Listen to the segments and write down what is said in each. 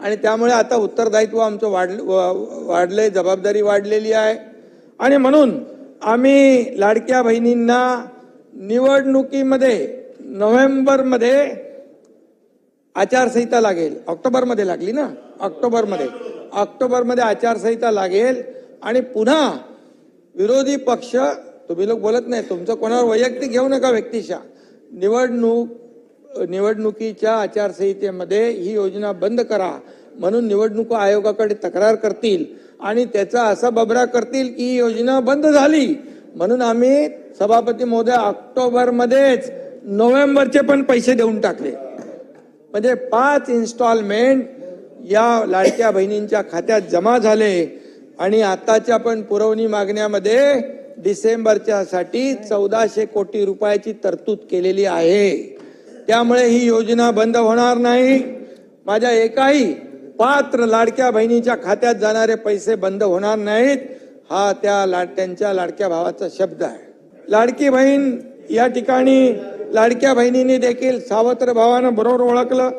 आणि त्यामुळे आता उत्तरदायित्व आमचं वाढ वाढलंय जबाबदारी वाढलेली आहे. आणि म्हणून आम्ही लाडक्या बहिणींना निवडणुकीमध्ये नोव्हेंबरमध्ये आचारसंहिता लागेल. ऑक्टोबरमध्ये लागली ना? ऑक्टोबरमध्ये. ऑक्टोबरमध्ये आचारसंहिता लागेल. आणि पुन्हा विरोधी पक्ष तुम्ही लोक बोलत नाही तुमचं कोणावर वैयक्तिक घेऊ नका व्यक्तिशा. निवडणूक निवडणुकीच्या आचारसंहितेमध्ये ही योजना बंद करा म्हणून निवडणूक आयोगाकडे तक्रार करतील आणि त्याचा असा बबरा करतील की ही योजना बंद झाली. म्हणून आम्ही सभापती महोदय ऑक्टोबरमध्येच नोव्हेंबरचे पण पैसे देऊन टाकले. म्हणजे पाच इन्स्टॉलमेंट या लाडक्या बहिणींच्या खात्यात जमा झाले आणि आताच्या पण पुरवणी मागण्यामध्ये डिसेंबरच्या साठी चौदाशे कोटी रुपयाची तरतूद केलेली आहे. त्यामुळे ही योजना बंद होणार नाही. माझ्या एकाही पात्र लाडक्या बहिणीच्या खात्यात जाणारे पैसे बंद होणार नाहीत. हा त्या लाड त्यांच्या लाडक्या भावाचा शब्द आहे. लाडकी बहीण या ठिकाणी लाडक्या बहिणीने देखील सावत्र भावानं बरोबर ओळखलं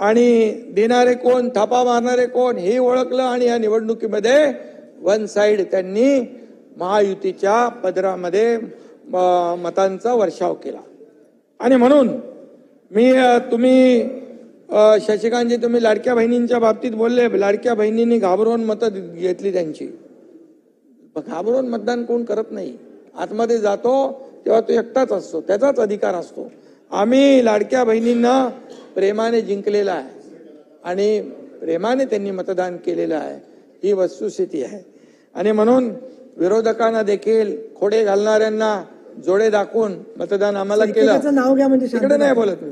आणि देणारे कोण थापा मारणारे कोण हे ओळखलं आणि या निवडणुकीमध्ये वन साईड त्यांनी महायुतीच्या पदरामध्ये म- मतांचा वर्षाव केला. आणि म्हणून मी तुम्ही शशिकांतजी तुम्ही लाडक्या बहिणींच्या बाबतीत बोलले. लाडक्या बहिणींनी घाबरवून मतं घेतली त्यांची. घाबरून मतदान कोण करत नाही. आतमध्ये जातो तेव्हा तो एकटाच असतो. त्याचाच अधिकार असतो. आम्ही लाडक्या बहिणींना प्रेमाने जिंकलेला आहे. आणि प्रेमाने त्यांनी मतदान केलेलं आहे. ही वस्तुस्थिती आहे. आणि म्हणून विरोधकांना देखील खोडे घालणाऱ्यांना जोडे दाखवून मतदान आम्हाला केलं. नाव घ्या म्हणजे तिकडे नाही. बोलत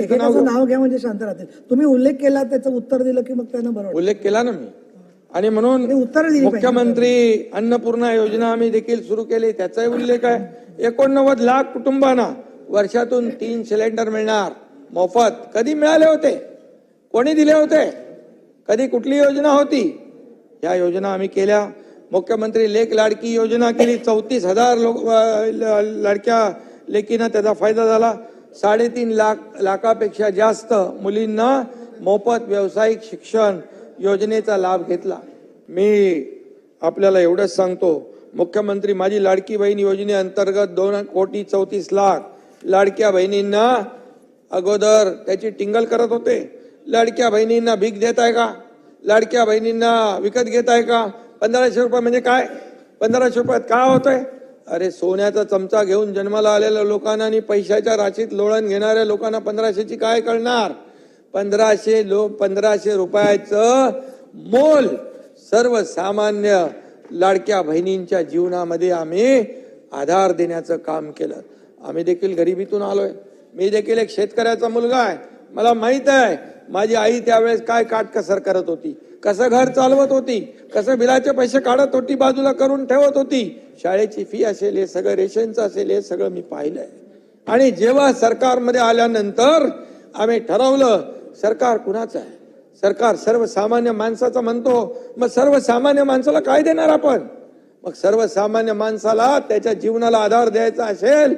नाव घ्या. म्हणजे शांत राहतील. तुम्ही उल्लेख केला त्याचं उत्तर दिलं की मग त्यांना बरं वाटेल. उल्लेख केला ना मी. आणि म्हणून उत्तरं. मुख्यमंत्री अन्नपूर्णा योजना आम्ही देखील सुरू केली. त्याचाही उल्लेख आहे. एकोणनव्वद लाख कुटुंबांना वर्षातून तीन सिलेंडर मिळणार. मोफत. कधी मिळाले होते? कोणी दिले होते? कधी कुठली योजना होती? या योजना आम्ही केल्या. मुख्यमंत्री लेख लाडकी योजना केली. चौतीस हजार लोक लाडक्या लेकींना त्याचा फायदा झाला. साडेतीन लाख लाखापेक्षा जास्त मुलींना मोफत व्यावसायिक शिक्षण योजनेचा लाभ घेतला. मी आपल्याला एवढंच सांगतो मुख्यमंत्री माझी लाडकी बहीण योजनेअंतर्गत दोन कोटी चौतीस लाख लाडक्या बहिणींना अगोदर त्याची टिंगल करत होते. लाडक्या बहिणींना भीक देत आहे का? लाडक्या बहिणींना विकत घेत आहे का? पंधराशे रुपये म्हणजे काय? पंधराशे रुपयात काय होतंय? अरे सोन्याचा चमचा घेऊन जन्माला आलेल्या लोकांना आणि पैशाच्या राशीत लोळण घेणाऱ्या लोकांना पंधराशेची काय कळणार? पंधराशे लो पंधराशे रुपयाचं मोल सर्वसामान्य लाडक्या बहिणींच्या जीवनामध्ये आम्ही आधार देण्याचं काम केलं. आम्ही देखील गरिबीतून आलोय. मी देखील एक शेतकऱ्याचा मुलगा आहे. मला माहीत आहे माझी आई त्यावेळेस काय काटकसर करत होती? कसं घर चालवत होती? कसं बिलाचे पैसे काढत होती? बाजूला करून ठेवत होती? शाळेची फी असेल हे सगळं रेशनचं असेल हे सगळं मी पाहिलंय. आणि जेव्हा सरकारमध्ये आल्यानंतर आम्ही ठरवलं सरकार कुणाचं आहे? सरकार सर्वसामान्य माणसाचं म्हणतो. मग सर्वसामान्य माणसाला काय देणार आपण? मग सर्वसामान्य माणसाला त्याच्या जीवनाला आधार द्यायचा असेल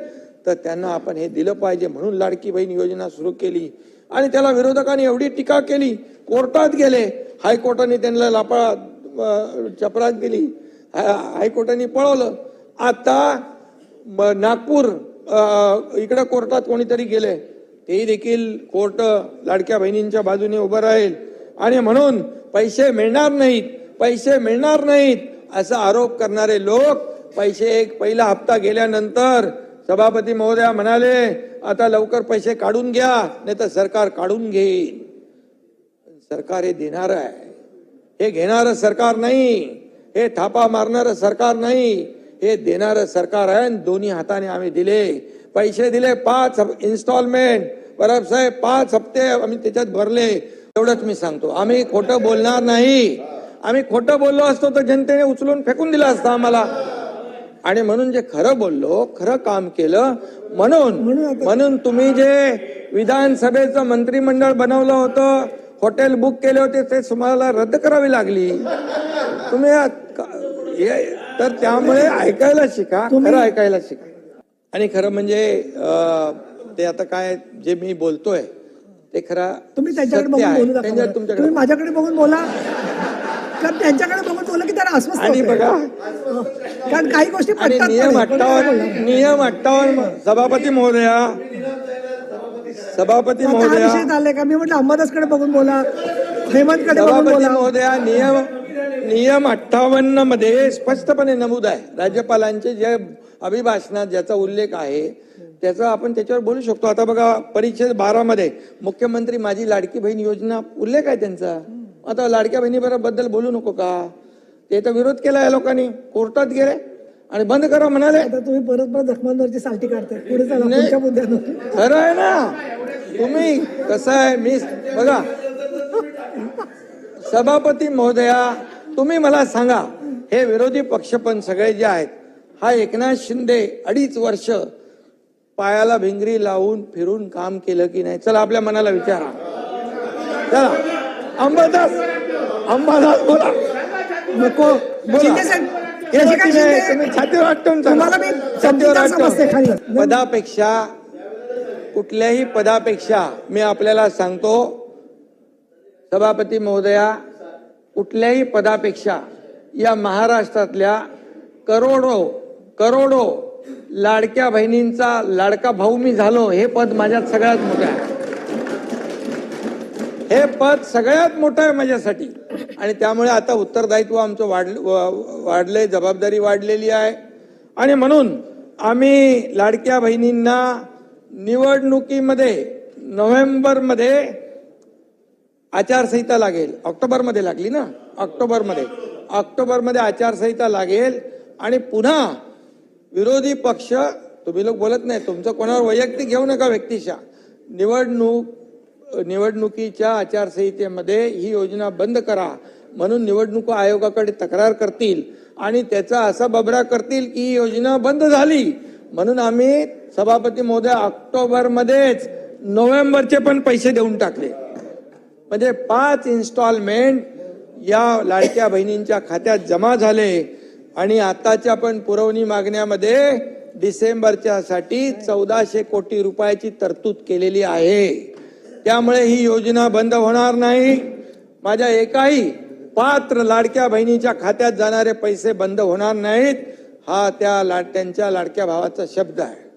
तर त्यांना आपण हे दिलं पाहिजे म्हणून लाडकी बहीण योजना सुरू केली. आणि त्याला विरोधकांनी एवढी टीका केली कोर्टात गेले हायकोर्टाने त्यांना लापा चपरात दिली हायकोर्टाने पळवलं. आता नागपूर इकडं इकडे कोर्टात कोणीतरी गेले. तेही देखील कोर्ट लाडक्या बहिणींच्या बाजूने उभं राहील. आणि म्हणून पैसे मिळणार नाहीत पैसे मिळणार नाहीत असा आरोप करणारे लोक पैसे एक पहिला हप्ता गेल्यानंतर सभापती महोदया म्हणाले आता लवकर पैसे काढून घ्या नाही तर सरकार काढून घेईल सरकार हे देणार आहे. हे घेणारं सरकार नाही. हे थापा मारणारं सरकार नाही. हे देणारं सरकार आहे आणि दोन्ही हाताने आम्ही दिले. पैसे दिले पाच इन्स्टॉलमेंट परब साहेब पाच हप्ते आम्ही त्याच्यात भरले. एवढंच मी सांगतो. आम्ही खोटं बोलणार नाही. आम्ही खोटं बोललो असतो तर जनतेने उचलून फेकून दिलं असतं आम्हाला. आणि म्हणून जे खरं बोललो खरं काम केलं म्हणून म्हणून तुम्ही जे विधानसभेचं मंत्रिमंडळ बनवलं होतं हॉटेल बुक केले होते ते तुम्हाला रद्द करावी लागली. तुम्ही तर त्यामुळे ऐकायला शिका खरं ऐकायला शिका. आणि खरं म्हणजे ते आता काय जे मी बोलतोय ते खरा तुम्ही त्यांच्याकडे माझ्याकडे बघून बोला. कारण त्यांच्याकडे बघून बोला की त्याला अस्वस्थ आणि. बघा. कारण काही गोष्टी आणि पटतात नियम पण अठ्ठावन्न? नियम अठ्ठावन्न सभापती महोदया. सभापती आता हा महोदया. विषय झालाय का? मी म्हटलं अंबादासकडे बघून बोला. हेमंतकडे बघून सभापती बोला. महोदया नियम नियम अठ्ठावन्नमध्ये स्पष्टपणे नमूद आहे. राज्यपालांचे जे अभिभाषणात ज्याचा उल्लेख आहे त्याचा आपण त्याच्यावर बोलू शकतो. आता बघा परिच्छेद बारा मध्ये मुख्यमंत्री माझी लाडकी बहीण योजना उल्लेख आहे त्यांचा. आता लाडक्या बहिणीबद्दल बोलू नको का? ते तर विरोध केला या लोकांनी. कोर्टात गेले आणि बंद करा म्हणाले. आता तुम्ही परत परत जखमांवरची सालटी काढताय. पुढे चला नाही. पुढच्या मुद्द्यानं खरं आहे ना. तुम्ही कसं आहे मी बघा. सभापती महोदया तुम्ही मला सांगा हे विरोधी पक्ष पण सगळे जे आहेत हा एकनाथ शिंदे अडीच वर्ष पायाला भिंगरी लावून फिरून काम केलं की नाही? चला आपल्या मनाला विचारा. चला. अंबादास अंबादास बोला. नको पदापेक्षा कुठल्याही पदापेक्षा मी आपल्याला सांगतो सभापती महोदया कुठल्याही पदापेक्षा या महाराष्ट्रातल्या करोडो करोडो लाडक्या बहिणींचा लाडका भाऊ मी झालो हे पद माझ्यात सगळ्यात मोठं आहे. हे पद सगळ्यात मोठं आहे माझ्यासाठी. आणि त्यामुळे आता उत्तरदायित्व आमचं वाढ वाढलंय जबाबदारी वाढलेली आहे. आणि म्हणून आम्ही लाडक्या बहिणींना निवडणुकीमध्ये नोव्हेंबरमध्ये आचारसंहिता लागेल. ऑक्टोबरमध्ये लागली ना? ऑक्टोबरमध्ये. ऑक्टोबरमध्ये आचारसंहिता लागेल. आणि पुन्हा विरोधी पक्ष तुम्ही लोक बोलत नाही तुमचं कोणावर वैयक्तिक घेऊ नका व्यक्तिशा. निवडणूक निवडणुकीच्या आचारसंहितेमध्ये ही योजना बंद करा म्हणून निवडणूक आयोगाकडे तक्रार करतील आणि त्याचा असा बबरा करतील की ही योजना बंद झाली. म्हणून आम्ही सभापती महोदय ऑक्टोबरमध्येच नोव्हेंबरचे पण पैसे देऊन टाकले. म्हणजे पाच इन्स्टॉलमेंट या लाडक्या बहिणींच्या खात्यात जमा झाले आणि आताच्या पण पुरवणी मागण्यामध्ये डिसेंबरच्या साठी चौदाशे कोटी रुपयाची तरतूद केलेली आहे. त्यामुळे ही योजना बंद होणार नाही. माझ्या एकाही पात्र लाडक्या बहिणीच्या खात्यात जाणारे पैसे बंद होणार नाहीत. हा त्या लाड त्यांच्या लाडक्या भावाचा शब्द आहे.